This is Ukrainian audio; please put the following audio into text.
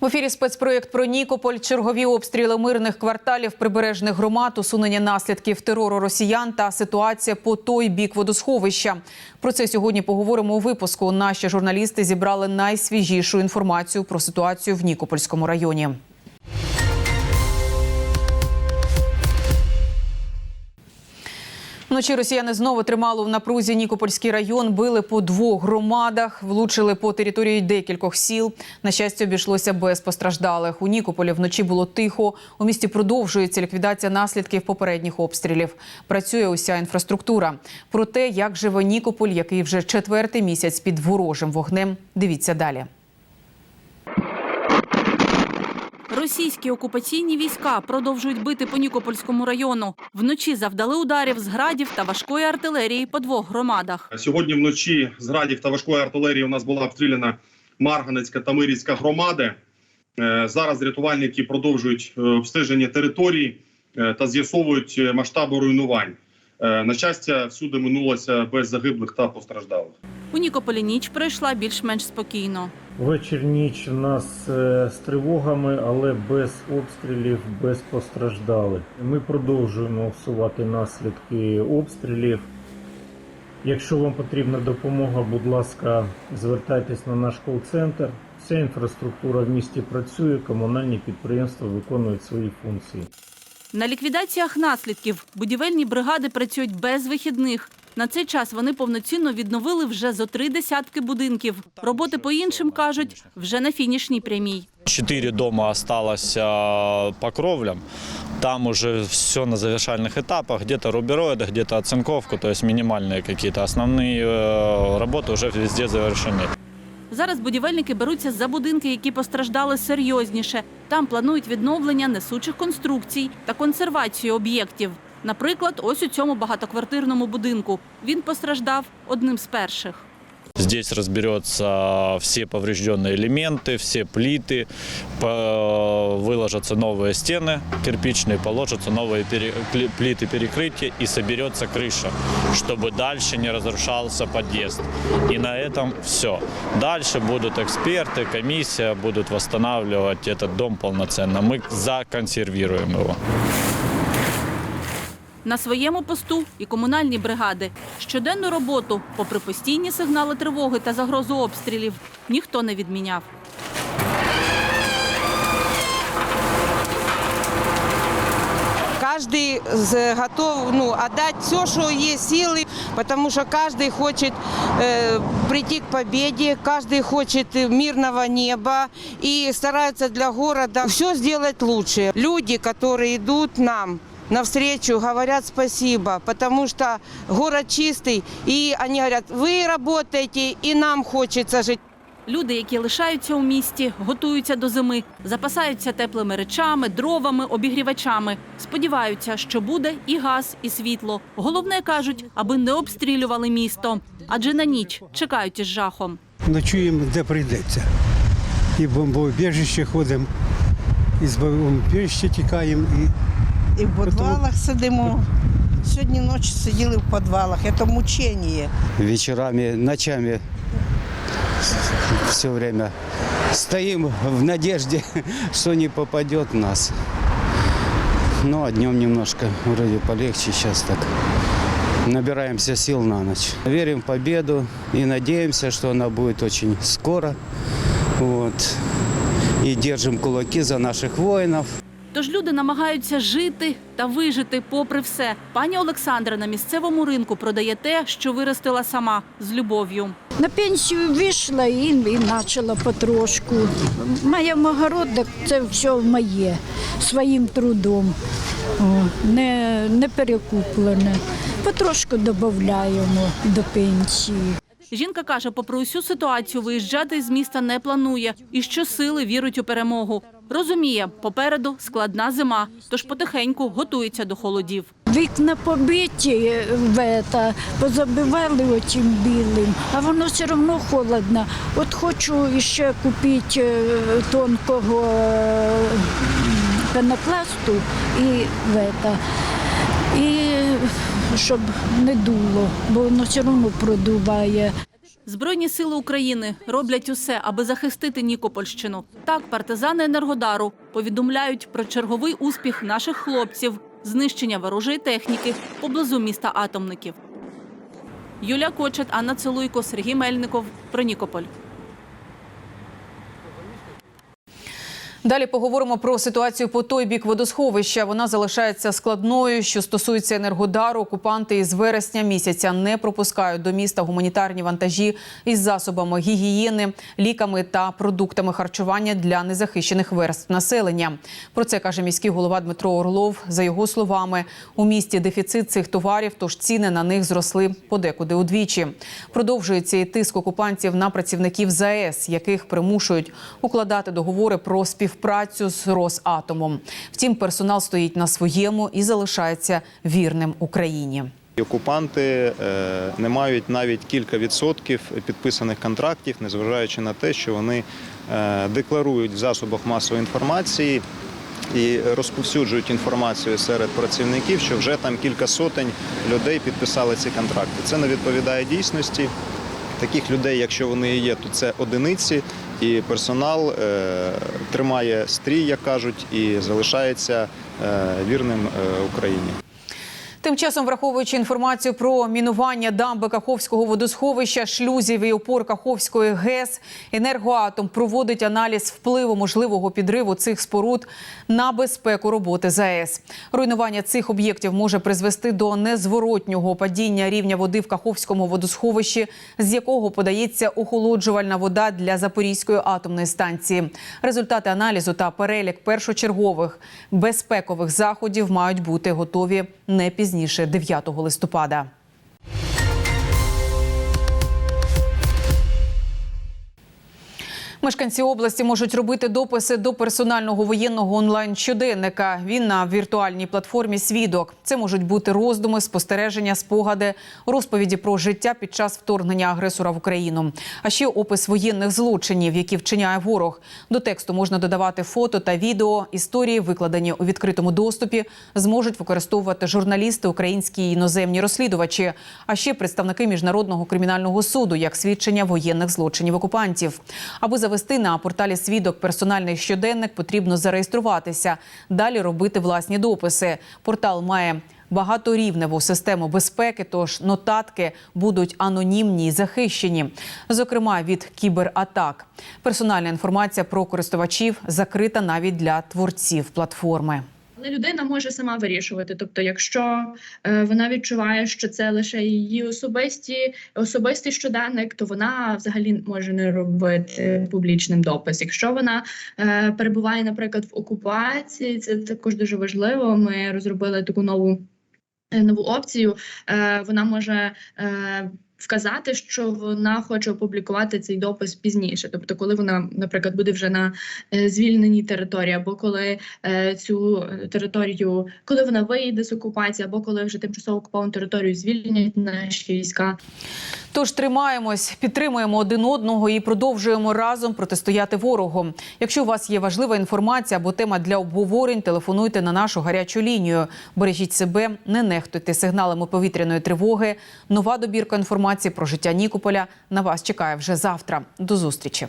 В ефірі спецпроєкт про Нікополь, чергові обстріли мирних кварталів прибережних громад, усунення наслідків терору росіян та ситуація по той бік водосховища. Про це сьогодні поговоримо у випуску. Наші журналісти зібрали найсвіжішу інформацію про ситуацію в Нікопольському районі. Вночі росіяни знову тримали в напрузі Нікопольський район, били по двох громадах, влучили по території декількох сіл. На щастя, обійшлося без постраждалих. У Нікополі вночі було тихо. У місті продовжується ліквідація наслідків попередніх обстрілів. Працює уся інфраструктура. Про те, як живе Нікополь, який вже четвертий місяць під ворожим вогнем. Дивіться далі. Російські окупаційні війська продовжують бити по Нікопольському району. Вночі завдали ударів з градів та важкої артилерії по двох громадах. Сьогодні вночі з градів та важкої артилерії у нас була обстріляна Марганецька та Мирівська громади. Е, Зараз рятувальники продовжують е, обстеження територій е, та з'ясовують масштаби руйнувань. На щастя, всюди минулося без загиблих та постраждалих. У Нікополі ніч пройшла більш-менш спокійно. Вечір ніч у нас е, з тривогами, але без обстрілів, без постраждалих. Ми продовжуємо усувати наслідки обстрілів. Якщо вам потрібна допомога, будь ласка, звертайтесь на наш кол-центр. Вся інфраструктура в місті працює, комунальні підприємства виконують свої функції. На ліквідаціях наслідків будівельні бригади працюють без вихідних. На цей час вони повноцінно відновили вже зо три десятки будинків. Роботи по іншим кажуть вже на фінішній прямій. Четыре дома осталось а, по кровлям. Там уже все на завершальных этапах. Где-то рубероиды, где-то оцинковку, то есть минимальные какие-то. Основные э, работы уже везде завершены. Зараз будівельники беруться за будинки, які постраждали серйозніше. Там планують відновлення несучих конструкцій та консервацію об'єктів. Наприклад, ось у цьому багатоквартирному будинку. Він постраждав одним з перших. Здесь разберется все поврежденные элементы, все плиты, по- выложатся новые стены кирпичные, положатся новые пере- кли- плиты перекрытия и соберется крыша, чтобы дальше не разрушался подъезд. И на этом все. Дальше будут эксперты, комиссия будут восстанавливать этот дом полноценно. Мы законсервируем его. На своєму посту і комунальні бригади. Щоденну роботу, попри постійні сигнали тривоги та загрозу обстрілів, ніхто не відміняв. Каждый з- готов ну, отдать все, что есть силы, потому что каждый хочет э, прийти к победе, каждый хочет э, мирного неба и старается для города все сделать лучше. Люди, которые идут нам навстречу, говорят спасибо, потому что город чистый, и они говорят, вы работаете, и нам хочется жить. Люди, які лишаються у місті, готуються до зими, запасаються теплими речами, дровами, обігрівачами. Сподіваються, що буде і газ, і світло. Головне кажуть, аби не обстрілювали місто, адже на ніч чекають із жахом. ночуємо де прийдеться. І в бомбоубіжище ходимо, і з бомбоубіжища тікаємо. І І в підвалах сидимо. Сьогодні ночі сиділи в підвалах. Це мучення. вечерами, ночами все время стоим в надежде, что не попадет в нас. Ну, а днем немножко вроде полегче сейчас так. Набираемся сил на ночь. Верим в победу и надеемся, что она будет очень скоро. Вот. И держим кулаки за наших воинов. Тож люди намагаються жити та вижити попри все. Пані Олександра на місцевому ринку продає те, що виростила сама з любов'ю. На пенсію вийшла і, і почала потрошку. Маємо огород, це все моє, своїм трудом, не, не перекуплене. Потрошку додаємо до пенсії. Жінка каже, попри усю ситуацію, виїжджати з міста не планує і щосили вірить у перемогу. Розуміє, попереду складна зима, тож потихеньку готується до холодів. Вікна побиті, в это, позабивали оцим білим, а воно все одно холодно. От хочу ще купити е, тонкого е, пенопласту і, в это, і щоб не дуло, бо воно все одно продуває. Збройні сили України роблять усе, аби захистити Нікопольщину. Так, партизани Енергодару повідомляють про черговий успіх наших хлопців знищення ворожої техніки поблизу міста Атомників. Юлія Кочет, Анна Целуйко, Сергій Мельников. Про Нікополь. Далі поговоримо про ситуацію по той бік водосховища. Вона залишається складною. Що стосується енергодару, окупанти із вересня місяця не пропускають до міста гуманітарні вантажі із засобами гігієни, ліками та продуктами харчування для незахищених верств населення. Про це каже міський голова Дмитро Орлов. За його словами, у місті дефіцит цих товарів, тож ціни на них зросли подекуди удвічі. Продовжується і тиск окупантів на працівників ЗАЕС, яких примушують укладати договори про співпрацю з Росатомом. Втім, персонал стоїть на своєму і залишається вірним Україні. Окупанти е, не мають навіть кілька відсотків підписаних контрактів, незважаючи на те, що вони е, декларують в засобах масової інформації і розповсюджують інформацію серед працівників, що вже там кілька сотень людей підписали ці контракти. Це не відповідає дійсності. Таких людей, якщо вони є, то це одиниці, і персонал е, тримає стрій, як кажуть, і залишається е, вірним е, Україні. Тим часом, враховуючи інформацію про мінування дамби Каховського водосховища, шлюзів і опор Каховської ГЕС, енергоатом проводить аналіз впливу можливого підриву цих споруд на безпеку роботи ЗАЕС. Руйнування цих об'єктів може призвести до незворотнього падіння рівня води в Каховському водосховищі, з якого подається охолоджувальна вода для Запорізької атомної станції. Результати аналізу та перелік першочергових безпекових заходів мають бути готові не пізніше 9 листопада. Мешканці області можуть робити дописи до персонального воєнного онлайн щоденника. Він на віртуальній платформі Свідок. Це можуть бути роздуми, спостереження, спогади, розповіді про життя під час вторгнення агресора в Україну. А ще опис воєнних злочинів, які вчиняє ворог. До тексту можна додавати фото та відео. Історії, викладені у відкритому доступі, зможуть використовувати журналісти, українські і іноземні розслідувачі, а ще представники міжнародного кримінального суду як свідчення воєнних злочинів окупантів. Аби завести на порталі свідок персональний щоденник, потрібно зареєструватися. Далі робити власні дописи. Портал має багаторівневу систему безпеки, тож нотатки будуть анонімні й захищені, зокрема від кібератак. Персональна інформація про користувачів закрита навіть для творців платформи. Але людина може сама вирішувати. Тобто, якщо е, вона відчуває, що це лише її особисті особистий щоденник, то вона взагалі може не робити публічним допис. Якщо вона е, перебуває, наприклад, в окупації, це також дуже важливо. Ми розробили таку нову. е, Нову опцію е, вона може е, вказати, що вона хоче опублікувати цей допис пізніше. Тобто, коли вона, наприклад, буде вже на е, звільненій території, або коли е, цю територію, коли вона вийде з окупації, або коли вже тимчасово окуповану територію звільнять наші війська. Тож тримаємось, підтримуємо один одного і продовжуємо разом протистояти ворогу. Якщо у вас є важлива інформація або тема для обговорень, телефонуйте на нашу гарячу лінію. Бережіть себе, не нехтуйте сигналами повітряної тривоги. Нова добірка інформації про життя Нікополя на вас чекає вже завтра. До зустрічі.